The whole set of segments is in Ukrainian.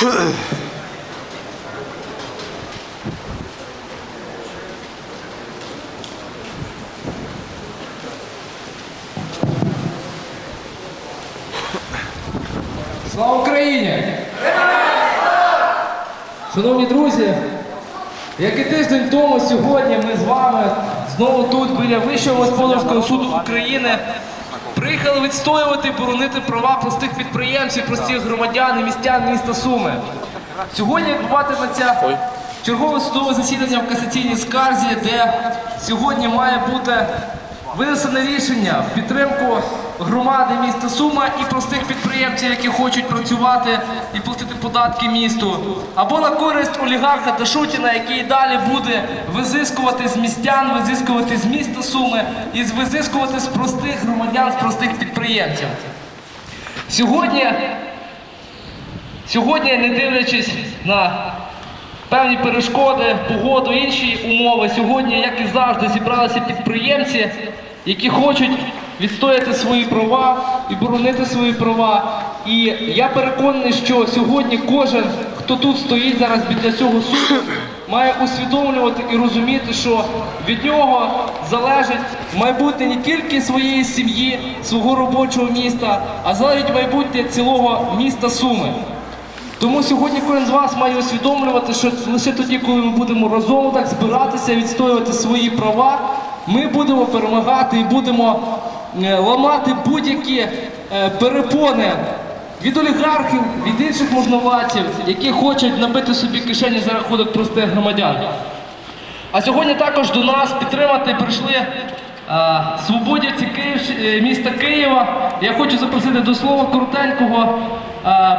Слава Україні! Шановні друзі, як і тиждень тому, сьогодні ми з вами знову тут, біля Вищого господарського суду України, приїхали відстоювати і боронити права простих підприємців, простих громадян і містян міста Суми. Сьогодні відбуватиметься чергове судове засідання в касаційній скарзі, де сьогодні має бути винесене рішення в підтримку громади міста Сума і простих підприємців, які хочуть працювати і платити податки місту, або на користь олігарха Дашутіна, який далі буде визискувати з містян, визискувати з міста Суми і визискувати з простих громадян, з простих підприємців. Сьогодні, сьогодні, не дивлячись на певні перешкоди, погоду, інші умови. Сьогодні, як і завжди, зібралися підприємці, які хочуть відстояти свої права і боронити свої права. І я переконаний, що сьогодні кожен, хто тут стоїть зараз біля цього суду, має усвідомлювати і розуміти, що від нього залежить майбутнє не тільки своєї сім'ї, свого робочого міста, а залежить майбутнє цілого міста Суми. Тому сьогодні кожен з вас має усвідомлювати, що лише тоді, коли ми будемо разом так збиратися, відстоювати свої права, ми будемо перемагати і будемо е, ламати будь-які е, перепони від олігархів, від інших можновладців, які хочуть набити собі кишені за рахунок простих громадян. А сьогодні також до нас підтримати прийшли е, свободівці міста Києва. Я хочу запросити до слова коротенького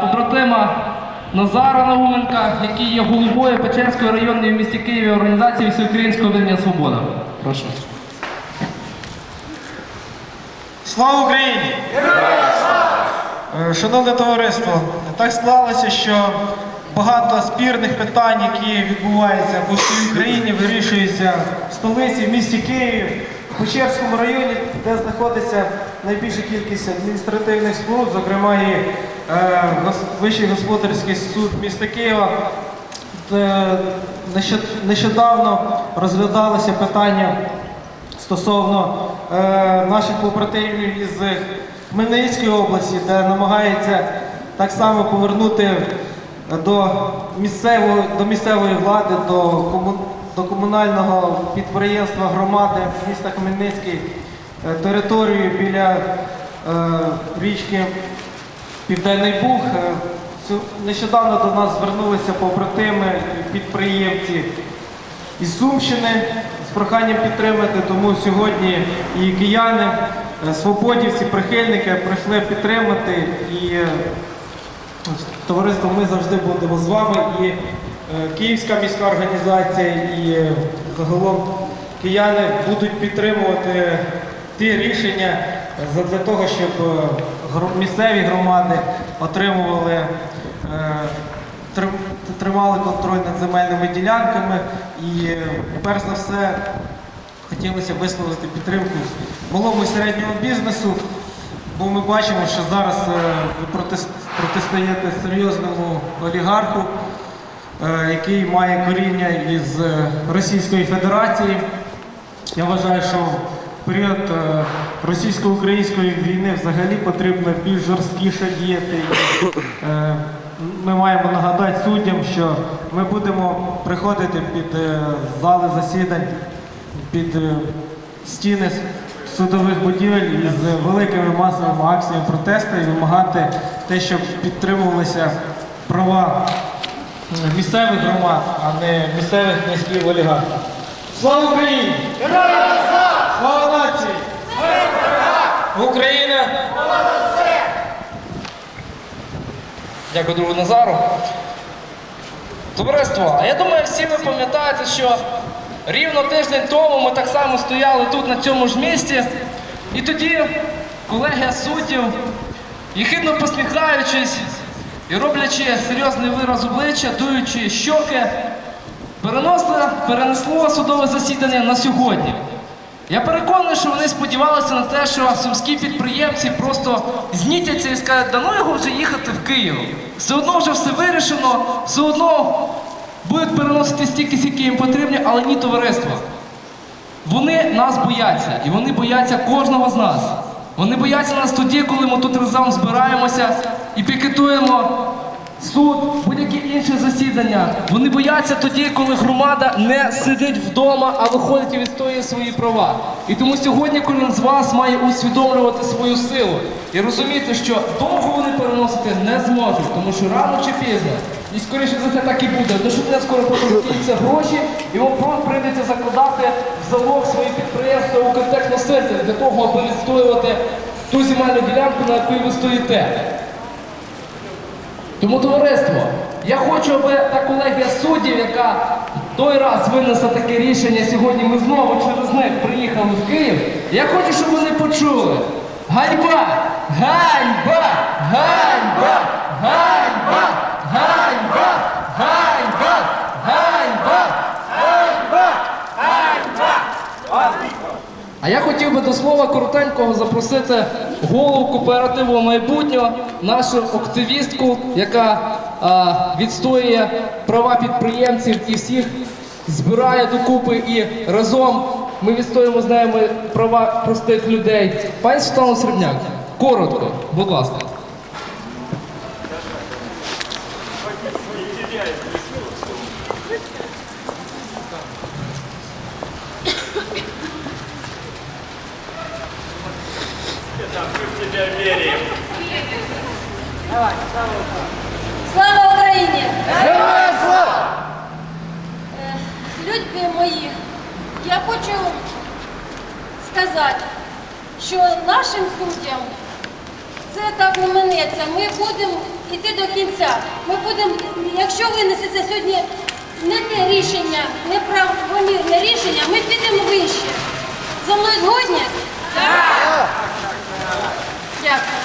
побратима Назара Науменка, який є головою Печерської районної в місті Києві організації Всеукраїнського об'єднання Свобода. Прошу. Слава Україні! Е, Шановне товариство, так склалося, що багато спірних питань, які відбуваються по всій Україні, вирішуються в столиці, в місті Києві, в Печерському районі, де знаходиться найбільша кількість адміністративних споруд, зокрема і е, Вищий господарський суд міста Києва. Нещодавно розглядалося питання стосовно е, наших побратимів із Хмельницької області, де намагається так само повернути до місцевої, до місцевої влади, до, кому, до комунального підприємства громади міста Хмельницький е, територію біля е, річки Південний Буг. Е, Нещодавно до нас звернулися побратими підприємці із Сумщини з проханням підтримати. Тому сьогодні і кияни, свободівці, прихильники прийшли підтримати. І товариство ми завжди будемо з вами. І Київська міська організація, і е, загалом кияни будуть підтримувати ті рішення для того, щоб е, місцеві громади отримували. е, тримали контроль над земельними ділянками і е, перш за все хотілося висловити підтримку малому і середньому бізнесу, бо ми бачимо, що зараз е, ви протистоїте серйозному олігарху, е, який має коріння із е, Російської Федерації. Я вважаю, що в період е, російсько-української війни взагалі потрібно більш жорсткіше діяти. Е, Ми маємо нагадати суддям, що ми будемо приходити під е, зали засідань, під е, стіни судових будівель із великими масовими акціями протесту і вимагати те, щоб підтримувалися права е, місцевих громад, а не місцевих міських олігархів. Слава Україні! Слава нації! Україна! Дякую другу Назару. Товариство, а я думаю, всі ви пам'ятаєте, що рівно тиждень тому ми так само стояли тут на цьому ж місці. І тоді колегія суддів, єхидно посміхаючись і роблячи серйозний вираз обличчя, дуючи щоки, перенесло, перенесло судове засідання на сьогодні. Я переконаний, що вони сподівалися на те, що сумські підприємці просто знітяться і скажуть, да ну його вже їхати в Київ. Все одно вже все вирішено, все одно будуть переносити стільки, скільки їм потрібно, але ні товариства. Вони нас бояться, і вони бояться кожного з нас. Вони бояться нас тоді, коли ми тут разом збираємося і пікетуємо суд, будь-які інші засідання. Вони бояться тоді, коли громада не сидить вдома, а виходить і відстоює свої права. І тому сьогодні кожен з вас має усвідомлювати свою силу і розуміти, що довго вони переносити не зможуть, тому що рано чи пізно, і скоріше за це так і буде. До що не скоро закінчаться гроші, і вам прийдеться закладати в залог свої підприємства у контекст-носитель для того, аби відстоювати ту земельну ділянку, на якій ви стоїте. Тому товариство, я хочу, аби та колегія суддів, яка той раз винесла таке рішення, сьогодні ми знову через них приїхали в Київ. Я хочу, щоб вони почули. Ганьба! Ганьба! Ганьба! Ганьба! Ганьба! Ганьба! Ганьба! А я хотів би до слова коротенького запросити голову кооперативу майбутнього, нашу активістку, яка а, відстоює права підприємців і всіх збирає докупи і разом ми відстоюємо з нею права простих людей. Пані Світлана Сербняк, коротко, будь ласка. Слава Україні! Героям слава! Люди мої, я хочу сказати, що нашим суддям це так не минеться. Ми будемо йти до кінця. Ми будемо, якщо винесеться сьогодні не те рішення, неправомірне рішення, ми підемо вище. За мною згодні? Так! Дякую.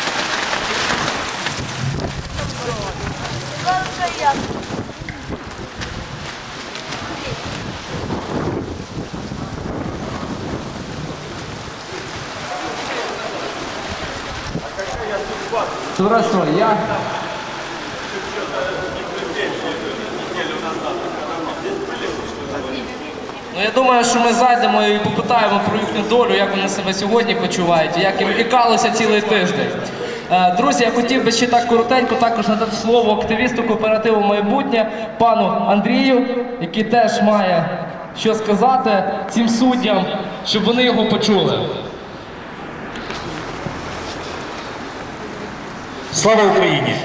Товариство, я. Ну, я думаю, що ми зайдемо і попитаємо про їхню долю, як вони себе сьогодні почувають, як їм ікалося цілий тиждень. Е, Друзі, я хотів би ще так коротенько також надати слово активісту кооперативу майбутнє пану Андрію, який теж має що сказати цим суддям, щоб вони його почули. Слава Україні!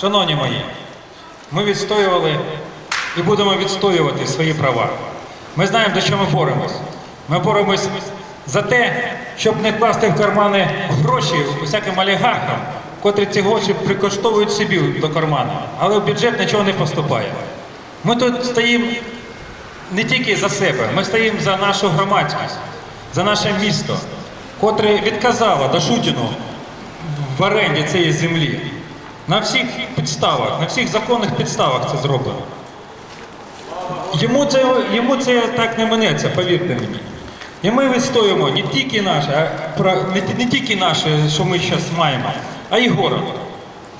Шановні мої, ми відстоювали і будемо відстоювати свої права. Ми знаємо, до чого ми боремось. Ми боремось за те, щоб не класти в кармани гроші усяким олігархам, котрі ці гроші прикоштовують собі до кармана, але в бюджет нічого не поступає. Ми тут стоїмо не тільки за себе, ми стоїмо за нашу громадськість, за наше місто, котре відказало Дашутіну в оренді цієї землі. На всіх підставах, на всіх законних підставах це зроблено. Йому це, йому це так не минеться, повірте мені. І ми відстоюємо не тільки наше, а про- не, ті- не тільки наше, що ми зараз маємо, а й город.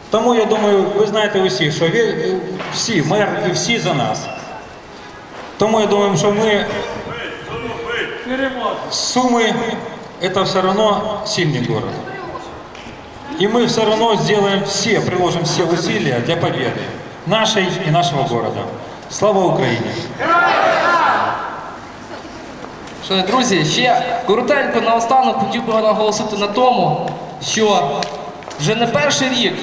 Тому я думаю, ви знаєте усі, що ви, всі, мер і всі за нас. Тому я думаю, що ми Сумы это все равно сильный город. И мы все равно сделаем все, приложим все усилия для победы нашей и нашего города. Слава Украине! Шановні друзі, ще коротенько наостанок хотів би наголосити на тому, що вже не перший рік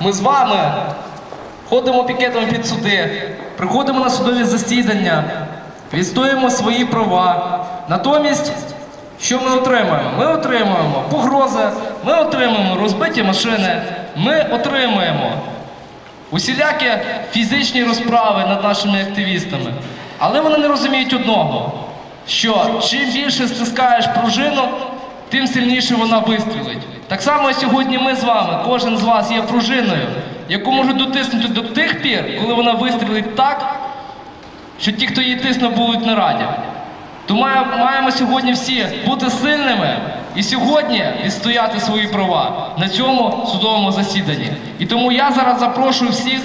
ми з вами ходимо пікетами під суди, приходимо на судові засідання, відстоюємо свої права. Натомість, що ми отримуємо? Ми отримуємо погрози, ми отримуємо розбиті машини, ми отримуємо усілякі фізичні розправи над нашими активістами. Але вони не розуміють одного, що чим більше стискаєш пружину, тим сильніше вона вистрілить. Так само сьогодні ми з вами, кожен з вас є пружиною, яку можуть дотиснути до тих пір, коли вона вистрілить так, що ті, хто її тиснув, будуть не раді. То маємо сьогодні всі бути сильними і сьогодні відстояти свої права на цьому судовому засіданні. І тому я зараз запрошую всіх.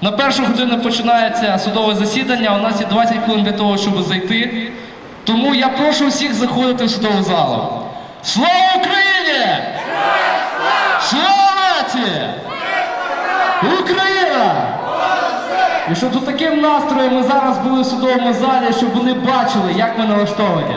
На першу годину починається судове засідання. У нас є 20 хвилин для того, щоб зайти. Тому я прошу всіх заходити в судову залу. Слава Україні! Слава нації! Україна! І щоб з таким настроєм ми зараз були в судовому залі, щоб вони бачили, як ми налаштовані.